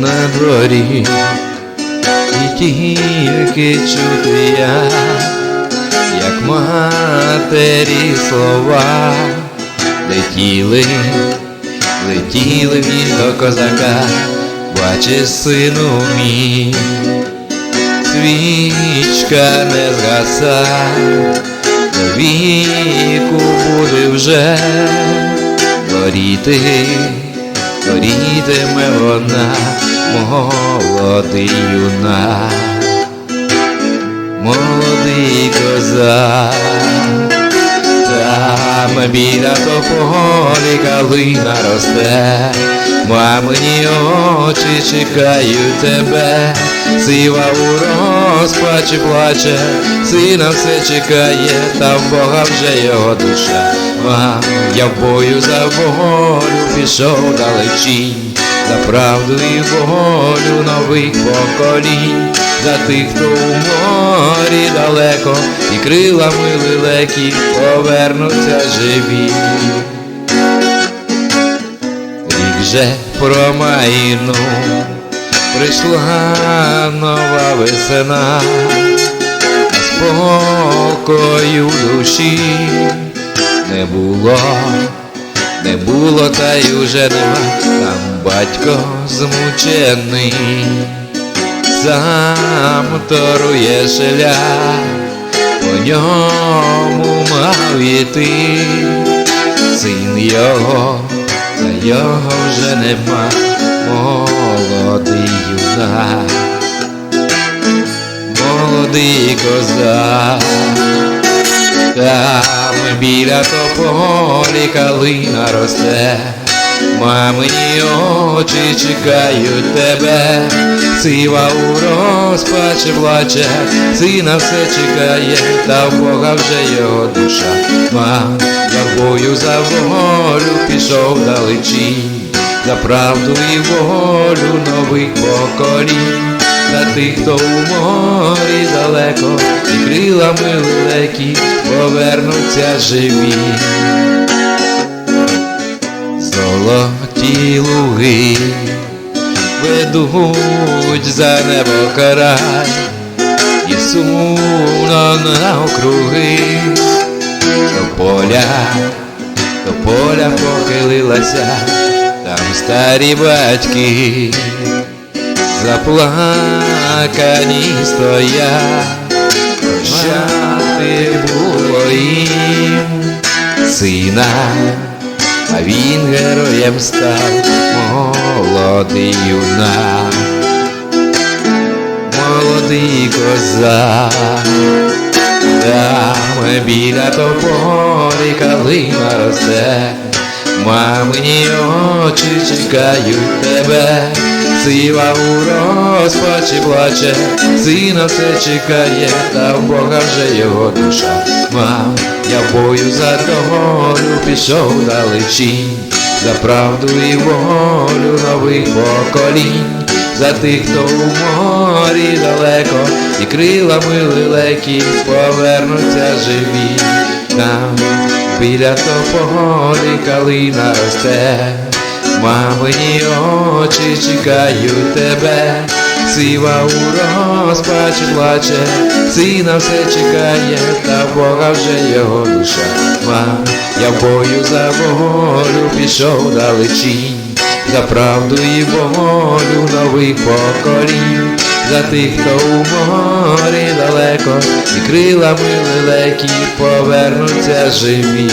на дворі, і тільки чути я, як матері слова летіли, летіли в до козака, бачиш, сину мій, свічка не згаса, до віку буде вже горіти, горітиме вона, молодий юна, молодий козак. Там біля тополі калина росте, мамині очі чекають тебе, сива у розпачі плаче, сина все чекає, та в Бога вже його душа. Мам, я в бою за волю пішов далечінь, за правду і волю нових поколінь, за тих, хто у морі далеко, і крилами лелекі повернуться живі. Рік же промайну, прийшла нова весна, спокою душі не було, не було, та й уже нема, там батько змучений. Сам торує шлях, по ньому мав іти, син його, його вже нема, молодий юнак, молодий козак, там біля тополі калина росте. Мамині очі чекають тебе, сива у розпачі плаче, сина все чекає, та в Бога вже його душа. Мам, я бою за волю пішов далечінь, за правду і волю нових поколінь, за тих, хто у морі далеко, і крилами лелекі повернуться живі. Золоті луги ведуть за небо край і сумно навкруги до поля, до поля похилилася, там старі батьки заплакані стоять, прощати було їм сина а він героєм став молодий юнак, молодий козак, там біля тополі калина росте, мамині очі чекають тебе, сива у розпачі плаче, сина все чекає, та в Бога вже його душа. Мам, я бою за долю пішов далечінь, за правду і волю нових поколінь, за тих, хто у морі далеко, і крилами лелекі повернуться живі. Там біля тополі калина росте, мамині очі чекають тебе. Сива у розпачі плаче, сина все чекає, та Бога вже його душа. Мам, я бою за волю пішов далечінь, за правду і волю нових поколінь, за тих, хто у морі далеко, і крилами лелекі повернуться живі.